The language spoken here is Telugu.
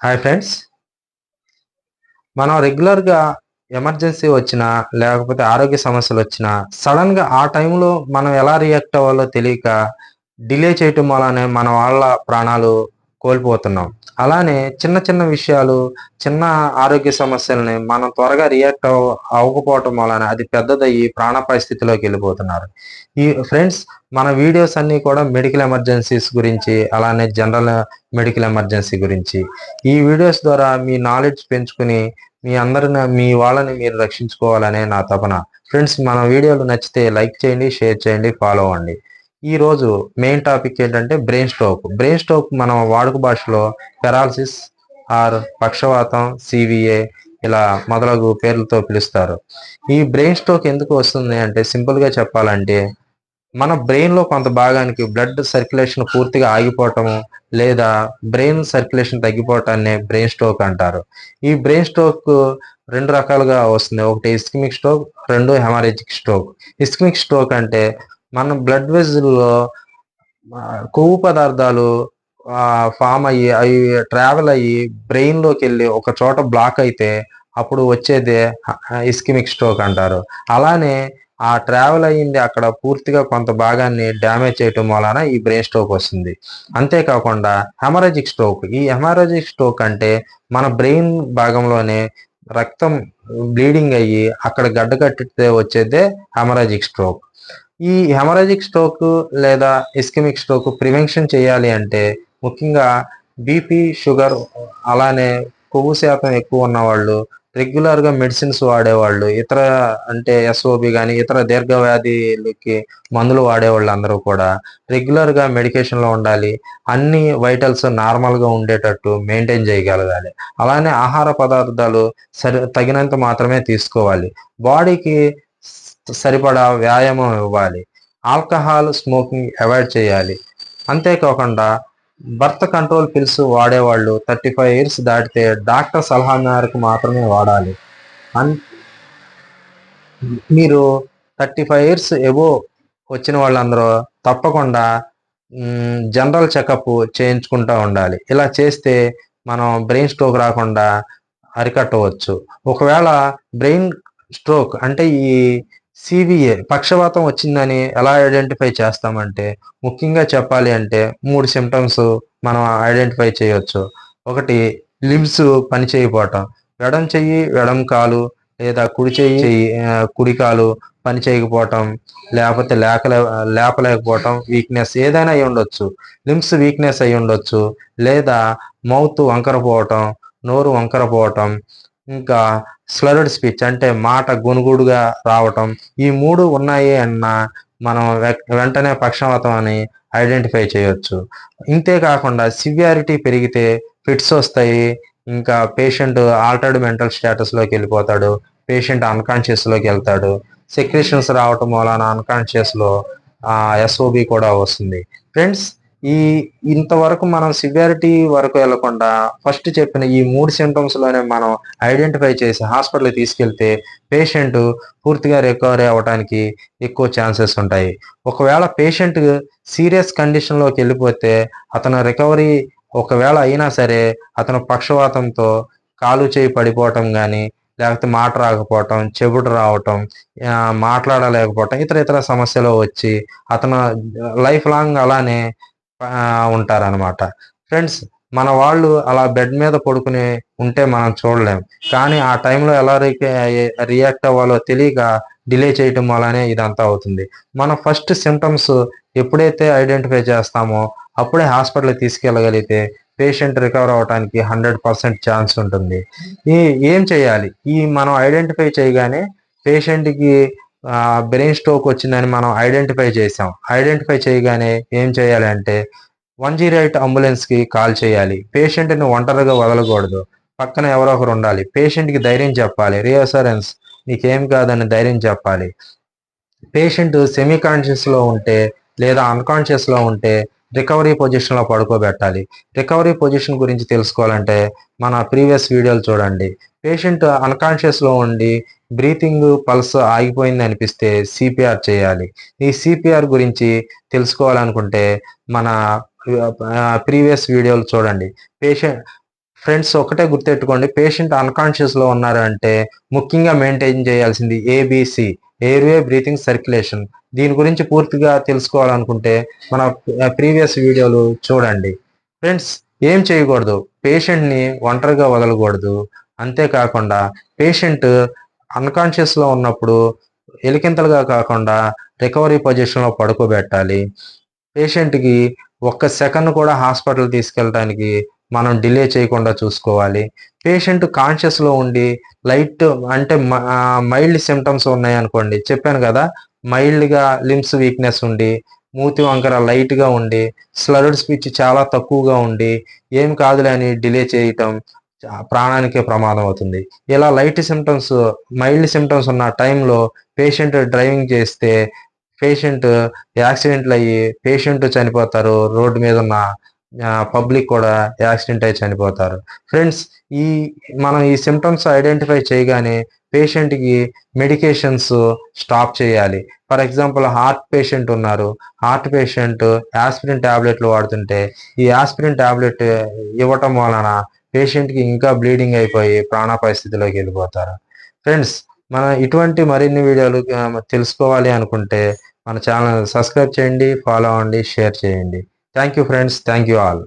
హాయ్ ఫ్రెండ్స్ మనం రెగ్యులర్గా ఎమర్జెన్సీ వచ్చినా లేకపోతే ఆరోగ్య సమస్యలు వచ్చినా సడన్గా ఆ టైంలో మనం ఎలా రియాక్ట్ అవ్వాలో తెలియక డిలే చేయటం వల్లనే మన వాళ్ళ ప్రాణాలు కోల్పోతున్నాం. అలానే చిన్న చిన్న విషయాలు చిన్న ఆరోగ్య సమస్యల్ని మనం త్వరగా రియాక్ట్ అవ అవ్వకపోవటం వలన అది పెద్దదయ్యి ప్రాణ పరిస్థితిలోకి వెళ్ళిపోతున్నారు. ఈ ఫ్రెండ్స్ మన వీడియోస్ అన్ని కూడా మెడికల్ ఎమర్జెన్సీస్ గురించి అలానే జనరల్ మెడికల్ ఎమర్జెన్సీ గురించి. ఈ వీడియోస్ ద్వారా మీ నాలెడ్జ్ పెంచుకుని మీ అందరిని మీ వాళ్ళని మీరు రక్షించుకోవాలనే నా తపన. ఫ్రెండ్స్ మన వీడియోలు నచ్చితే లైక్ చేయండి షేర్ చేయండి ఫాలో అవ్వండి. ఈ రోజు మెయిన్ టాపిక్ ఏంటంటే బ్రెయిన్ స్ట్రోక్ బ్రెయిన్ స్ట్రోక్ మన వాడుక భాషలో పెరాలసిస్ ఆర్ పక్షవాతం సివిఏ ఇలా మొదలగు పేర్లతో పిలుస్తారు. ఈ బ్రెయిన్ స్ట్రోక్ ఎందుకు వస్తుంది అంటే సింపుల్గా చెప్పాలంటే మన బ్రెయిన్లో కొంత భాగానికి బ్లడ్ సర్క్యులేషన్ పూర్తిగా ఆగిపోవటము లేదా బ్రెయిన్ సర్క్యులేషన్ తగ్గిపోవటాన్ని బ్రెయిన్ స్ట్రోక్ అంటారు. ఈ బ్రెయిన్ స్ట్రోక్ రెండు రకాలుగా వస్తుంది. ఒకటి ఇస్కిమిక్ స్ట్రోక్ రెండు హెమరేజిక్ స్ట్రోక్ ఇస్కిమిక్ స్ట్రోక్ అంటే మన బ్లడ్ వెజల్లో కొవ్వు పదార్థాలు ఫామ్ అయ్యి అవి ట్రావెల్ అయ్యి బ్రెయిన్లోకి వెళ్ళి ఒక చోట బ్లాక్ అయితే అప్పుడు వచ్చేదే ఇస్కిమిక్ స్ట్రోక్ అంటారు. అలానే ఆ ట్రావెల్ అయ్యింది అక్కడ పూర్తిగా కొంత భాగాన్ని డ్యామేజ్ చేయటం వలన ఈ బ్రెయిన్ స్ట్రోక్ వస్తుంది. అంతేకాకుండా హెమరాజిక్ స్ట్రోక్ ఈ హెమరాజిక్ స్ట్రోక్ అంటే మన బ్రెయిన్ భాగంలోనే రక్తం బ్లీడింగ్ అయ్యి అక్కడ గడ్డ కట్టితే వచ్చేదే హెమరాజిక్ స్ట్రోక్ ఈ హెమరాజిక్ స్ట్రోక్ లేదా ఇస్కెమిక్ స్ట్రోక్ ప్రివెన్షన్ చేయాలి అంటే ముఖ్యంగా బీపీ షుగర్ అలానే కొవ్వు శాతం ఎక్కువ ఉన్నవాళ్ళు రెగ్యులర్గా మెడిసిన్స్ వాడేవాళ్ళు ఇతర అంటే ఎస్ఓబి కానీ ఇతర దీర్ఘవ్యాధికి మందులు వాడేవాళ్ళు అందరూ కూడా రెగ్యులర్గా మెడికేషన్లో ఉండాలి. అన్ని వైటల్స్ నార్మల్గా ఉండేటట్టు మెయింటైన్ చేయగలగాలి. అలానే ఆహార పదార్థాలు సరి తగినంత మాత్రమే తీసుకోవాలి. బాడీకి సరిపడా వ్యాయామం ఇవ్వాలి. ఆల్కహాల్ స్మోకింగ్ అవాయిడ్ చేయాలి. అంతేకాకుండా బర్త్ కంట్రోల్ పిల్స్ వాడేవాళ్ళు థర్టీ ఫైవ్ ఇయర్స్ దాటితే డాక్టర్ సలహా మేరకు మాత్రమే వాడాలి. అన్ మీరు థర్టీ ఫైవ్ ఇయర్స్ ఎబో వచ్చిన వాళ్ళందరూ తప్పకుండా జనరల్ చెకప్ చేయించుకుంటూ ఉండాలి. ఇలా చేస్తే మనం బ్రెయిన్ స్ట్రోక్ రాకుండా అరికట్టవచ్చు. ఒకవేళ బ్రెయిన్ స్ట్రోక్ అంటే ఈ సివిఏ పక్షవాతం వచ్చిందని ఎలా ఐడెంటిఫై చేస్తామంటే ముఖ్యంగా చెప్పాలి అంటే మూడు సిమ్టమ్స్ మనం ఐడెంటిఫై చేయవచ్చు ఒకటి లిమ్స్ పని చేయకపోవటం. ఎడం చెయ్యి ఎడం కాలు లేదా కుడి చెయ్యి కుడి కాలు పని చేయకపోవటం. లేకపోతే లేక లేపలేకపోవటం వీక్నెస్ ఏదైనా అయి ఉండొచ్చు. లిమ్స్ వీక్నెస్ అయి ఉండొచ్చు. లేదా మౌత్ వంకరపోవటం నోరు వంకరపోవటం ఇంకా స్లర్డ్ స్పీచ్ అంటే మాట గునుగుడుగా రావటం ఈ మూడు ఉన్నాయి అన్న మనం వెంటనే పక్షవాతం అని ఐడెంటిఫై చేయొచ్చు. ఇంతే కాకుండా సివియారిటీ పెరిగితే ఫిట్స్ వస్తాయి. ఇంకా పేషెంట్ ఆల్టర్డ్ మెంటల్ స్టేటస్లోకి వెళ్ళిపోతాడు. పేషెంట్ అన్కాన్షియస్లోకి వెళ్తాడు. సెక్రేషన్స్ రావటం వలన అన్కాన్షియస్లో ఎస్ఓబి కూడా వస్తుంది. ఫ్రెండ్స్ ఈ ఇంతవరకు మనం సివియారిటీ వరకు వెళ్ళకుండా ఫస్ట్ చెప్పిన ఈ మూడు సింటమ్స్లోనే మనం ఐడెంటిఫై చేసి హాస్పిటల్కి తీసుకెళ్తే పేషెంట్ పూర్తిగా రికవరీ అవ్వడానికి ఎక్కువ ఛాన్సెస్ ఉంటాయి. ఒకవేళ పేషెంట్ సీరియస్ కండిషన్లోకి వెళ్ళిపోతే అతను రికవరీ ఒకవేళ అయినా సరే అతను పక్షవాతంతో కాలు చేయి పడిపోవటం కానీ లేకపోతే మాట రాకపోవటం చెబుడు రావటం మాట్లాడలేకపోవటం ఇతర ఇతర సమస్యలు వచ్చి అతను లైఫ్ లాంగ్ అలానే ఉంటారనమాట ఫ్రెండ్స్ మన వాళ్ళు అలా బెడ్ మీద పడుకుని ఉంటే మనం చూడలేం. కానీ ఆ టైంలో ఎలా రియాక్ట్ అవ్వాలో తెలియక డిలే చేయటం వల్లనే ఇదంతా అవుతుంది. మన ఫస్ట్ సిమ్టమ్స్ ఎప్పుడైతే ఐడెంటిఫై చేస్తామో అప్పుడే హాస్పిటల్కి తీసుకెళ్ళగలిగితే పేషెంట్ రికవర్ అవడానికి హండ్రెడ్ పర్సెంట్ ఛాన్స్ ఉంటుంది. ఈ ఏం చేయాలి? ఈ మనం ఐడెంటిఫై చేయగానే పేషెంట్కి బ్రెయిన్ స్ట్రోక్ వచ్చిందని మనం ఐడెంటిఫై చేసాం ఐడెంటిఫై చేయగానే ఏం చేయాలి అంటే వన్ జీరో ఎయిట్ అంబులెన్స్కి కాల్ చేయాలి. పేషెంట్ని ఒంటరిగా వదలకూడదు. పక్కన ఎవరో ఒకరు ఉండాలి. పేషెంట్కి ధైర్యం చెప్పాలి. రీఅసరెన్స్ నీకేం కాదని ధైర్యం చెప్పాలి. పేషెంట్ సెమీ కాన్షియస్లో ఉంటే లేదా అన్కాన్షియస్లో ఉంటే రికవరీ పొజిషన్లో పడుకోబెట్టాలి. రికవరీ పొజిషన్ గురించి తెలుసుకోవాలంటే మన ప్రీవియస్ వీడియోలు చూడండి. పేషెంట్ అన్కాన్షియస్లో ఉండి బ్రీతింగ్ పల్స్ ఆగిపోయింది అనిపిస్తే సిపిఆర్ చేయాలి. ఈ సిపిఆర్ గురించి తెలుసుకోవాలనుకుంటే మన ప్రీవియస్ వీడియోలు చూడండి. పేషెంట్ ఫ్రెండ్స్ ఒకటే గుర్తెట్టుకోండి పేషెంట్ అన్కాన్షియస్లో ఉన్నారు అంటే ముఖ్యంగా మెయింటైన్ చేయాల్సింది ఏబిసి ఎయిర్వే బ్రీతింగ్ సర్క్యులేషన్ దీని గురించి పూర్తిగా తెలుసుకోవాలనుకుంటే మన ప్రీవియస్ వీడియోలు చూడండి. ఫ్రెండ్స్ ఏం చేయకూడదు? పేషెంట్ని ఒంటరిగా వదలకూడదు. అంతేకాకుండా పేషెంట్ అన్కాన్షియస్లో ఉన్నప్పుడు ఎలికింతలుగా కాకుండా రికవరీ పొజిషన్లో పడుకోబెట్టాలి. పేషెంట్కి ఒక్క సెకండ్ కూడా హాస్పిటల్ తీసుకెళ్ళడానికి మనం డిలే చేయకుండా చూసుకోవాలి. పేషెంట్ కాన్షియస్లో ఉండి లైట్ అంటే మైల్డ్ సిమ్టమ్స్ ఉన్నాయి అనుకోండి. చెప్పాను కదా మైల్డ్గా లిమ్స్ వీక్నెస్ ఉండి మూతి వంకర లైట్గా ఉండి స్లర్డ్ స్పీచ్ చాలా తక్కువగా ఉండి ఏం కాదులే అని డిలే చేయటం ప్రాణానికే ప్రమాదం అవుతుంది. ఇలా లైట్ సిమ్టమ్స్ మైల్డ్ సిమ్టమ్స్ ఉన్న టైంలో పేషెంట్ డ్రైవింగ్ చేస్తే పేషెంట్ యాక్సిడెంట్లు అయ్యి పేషెంట్ చనిపోతారు రోడ్డు మీద ఉన్న పబ్లిక్ కూడా యాక్సిడెంట్ అయి చనిపోతారు. ఫ్రెండ్స్ ఈ మనం ఈ సిమ్టమ్స్ ఐడెంటిఫై చేయగానే పేషెంట్కి మెడికేషన్స్ స్టాప్ చేయాలి. ఫర్ ఎగ్జాంపుల్ హార్ట్ పేషెంట్ ఉన్నారు. హార్ట్ పేషెంట్ యాస్పిరిన్ టాబ్లెట్లు వాడుతుంటే ఈ యాస్పిరిన్ టాబ్లెట్ ఇవ్వటం వలన పేషెంట్కి ఇంకా బ్లీడింగ్ అయిపోయి ప్రాణ పరిస్థితిలోకి వెళ్ళిపోతారు. ఫ్రెండ్స్ మన ఇటువంటి మరిన్ని వీడియోలు తెలుసుకోవాలి అనుకుంటే మన ఛానల్ సబ్స్క్రైబ్ చేయండి ఫాలో అవ్వండి షేర్ చేయండి. Thank you friends. Thank you all.